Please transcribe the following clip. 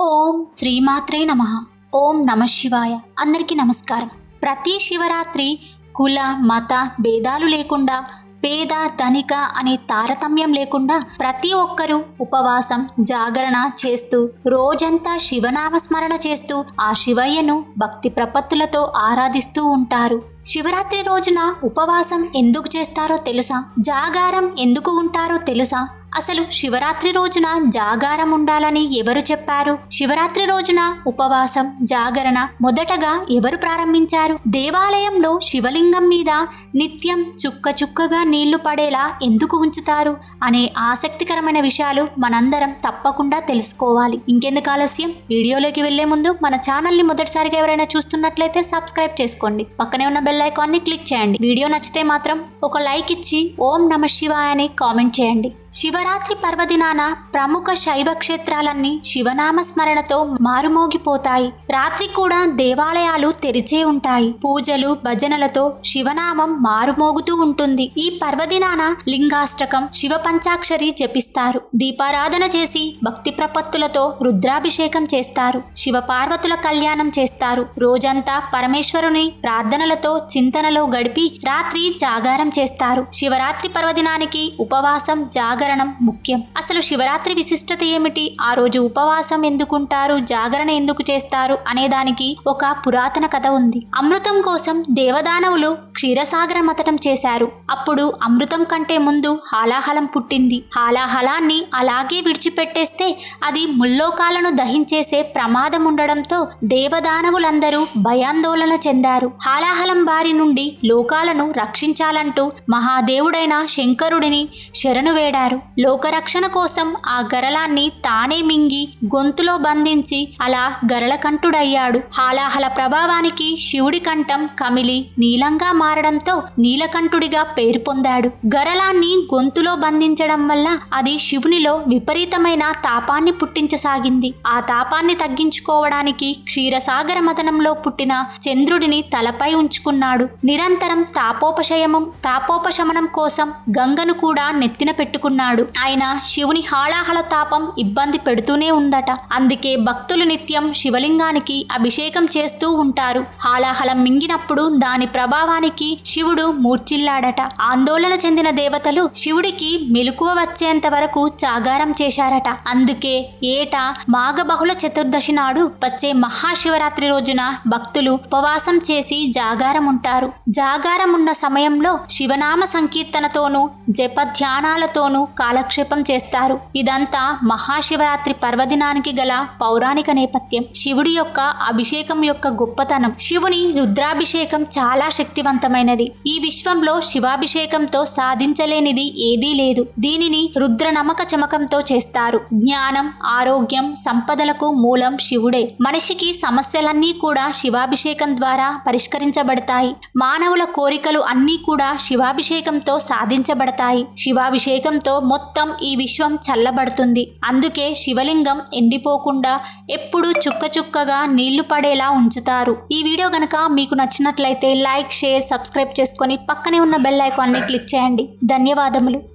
ఓం శ్రీమాత్రే నమ. ఓం నమ శివాయ. అందరికీ నమస్కారం. ప్రతి శివరాత్రి కుల మత భేదాలు లేకుండా పేద ధనిక అనే తారతమ్యం లేకుండా ప్రతి ఒక్కరూ ఉపవాసం జాగరణ చేస్తూ రోజంతా శివనామస్మరణ చేస్తూ ఆ శివయ్యను భక్తి ప్రపత్తులతో ఆరాధిస్తూ ఉంటారు. శివరాత్రి రోజున ఉపవాసం ఎందుకు చేస్తారో తెలుసా? జాగారం ఎందుకు ఉంటారో తెలుసా? అసలు శివరాత్రి రోజున జాగారం ఉండాలని ఎవరు చెప్పారు? శివరాత్రి రోజున ఉపవాసం జాగరణ మొదటగా ఎవరు ప్రారంభించారు? దేవాలయంలో శివలింగం మీద నిత్యం చుక్క చుక్కగా నీళ్ళు పడేలా ఎందుకు ఉంచుతారు? అనే ఆసక్తికరమైన విషయాలు మనందరం తప్పకుండా తెలుసుకోవాలి. ఇంకెందుకు ఆలస్యం? వీడియోలోకి వెళ్ళే ముందు మన ఛానల్ని మొదటిసారిగా ఎవరైనా చూస్తున్నట్లయితే సబ్స్క్రైబ్ చేసుకోండి. పక్కనే ఉన్న బెల్ ఐకాన్ని క్లిక్ చేయండి. వీడియో నచ్చితే మాత్రం ఒక లైక్ ఇచ్చి ఓం నమ శివాయ అని కామెంట్ చేయండి. శివరాత్రి పర్వదినాన ప్రముఖ శైవ క్షేత్రాలన్నీ శివనామ స్మరణతో మారుమోగిపోతాయి. రాత్రి కూడా దేవాలయాలు తెరిచే ఉంటాయి. పూజలు భజనలతో శివనామం మారుమోగుతూ ఉంటుంది. ఈ పర్వదినాన లింగాష్టకం శివ పంచాక్షరి జపిస్తారు. దీపారాధన చేసి భక్తి ప్రపత్తులతో రుద్రాభిషేకం చేస్తారు. శివ పార్వతుల కళ్యాణం చేస్తారు. రోజంతా పరమేశ్వరుని ప్రార్థనలతో చింతనలో గడిపి రాత్రి జాగారం చేస్తారు. శివరాత్రి పర్వదినానికి ఉపవాసం జాగరణం ముఖ్యం. అసలు శివరాత్రి విశిష్టత ఏమిటి? ఆ రోజు ఉపవాసం ఎందుకుంటారు? జాగరణ ఎందుకు చేస్తారు? అనే దానికి ఒక పురాతన కథ ఉంది. అమృతం కోసం దేవదానవులు క్షీరసాగర మతనం చేశారు. అప్పుడు అమృతం కంటే ముందు హాలాహలం పుట్టింది. హాలాహలాన్ని అలాగే విడిచిపెట్టేస్తే అది ముల్లోకాలను దహించేసే ప్రమాదం ఉండడంతో దేవదానవులందరూ భయాందోళన చెందారు. హాలాహలం బారి నుండి లోకాలను రక్షించాలంటూ మహాదేవుడైన శంకరుడిని శరణు వేడారు. లోకరక్షణ కోసం ఆ గరళాన్ని తానే మింగి గొంతులో బంధించి అలా గరళకంఠుడయ్యాడు. హాలాహల ప్రభావానికి శివుడి కంఠం కమిలి నీలంగా మారడంతో నీలకంఠుడిగా పేరు పొందాడు. గరళాన్ని గొంతులో బంధించడం వల్ల అది శివునిలో విపరీతమైన తాపాన్ని పుట్టించసాగింది. ఆ తాపాన్ని తగ్గించుకోవడానికి క్షీరసాగర మదనంలో పుట్టిన చంద్రుడిని తలపై ఉంచుకున్నాడు. నిరంతరం తాపోపశయమం తాపోపశమనం కోసం గంగను కూడా నెత్తిన పెట్టుకున్నాడు. ఉన్నాడు. ఆయన శివుని హాళాహల తాపం ఇబ్బంది పెడుతూనే ఉందట. అందుకే భక్తులు నిత్యం శివలింగానికి అభిషేకం చేస్తూ ఉంటారు. హాలాహలం మింగినప్పుడు దాని ప్రభావానికి శివుడు మూర్చిల్లాడట ఆందోళన చెందిన దేవతలు శివుడికి మెలకువ వచ్చేంత వరకు జాగారం చేశారట. అందుకే ఏటా మాఘ బహుళ చతుర్దశి నాడు వచ్చే మహాశివరాత్రి రోజున భక్తులు ఉపవాసం చేసి జాగారం ఉంటారు. జాగారం ఉన్న సమయంలో శివనామ సంకీర్తనతోనూ జప ధ్యానాలతోనూ కాలక్షేపం చేస్తారు. ఇదంతా మహాశివరాత్రి పర్వదినానికి గల పౌరాణిక నేపథ్యం. శివుడి యొక్క అభిషేకం యొక్క గొప్పతనం. శివుని రుద్రాభిషేకం చాలా శక్తివంతమైనది. ఈ విశ్వంలో శివాభిషేకంతో సాధించలేనిది ఏదీ లేదు. దీనిని రుద్ర నమక చమకంతో చేస్తారు. జ్ఞానం ఆరోగ్యం సంపదలకు మూలం శివుడే. మనిషికి సమస్యలన్నీ కూడా శివాభిషేకం ద్వారా పరిష్కరించబడతాయి. మానవుల కోరికలు అన్నీ కూడా శివాభిషేకంతో సాధించబడతాయి. శివాభిషేకంతో మొత్తం ఈ విశ్వం చల్లబడుతుంది. అందుకే శివలింగం ఎండిపోకుండా ఎప్పుడూ చుక్క చుక్కగా నీళ్ళు పడేలా ఉంచుతారు. ఈ వీడియో గనక మీకు నచ్చినట్లయితే లైక్ షేర్ సబ్స్క్రైబ్ చేసుకొని పక్కనే ఉన్న బెల్ ఐకాన్ని క్లిక్ చేయండి. ధన్యవాదములు.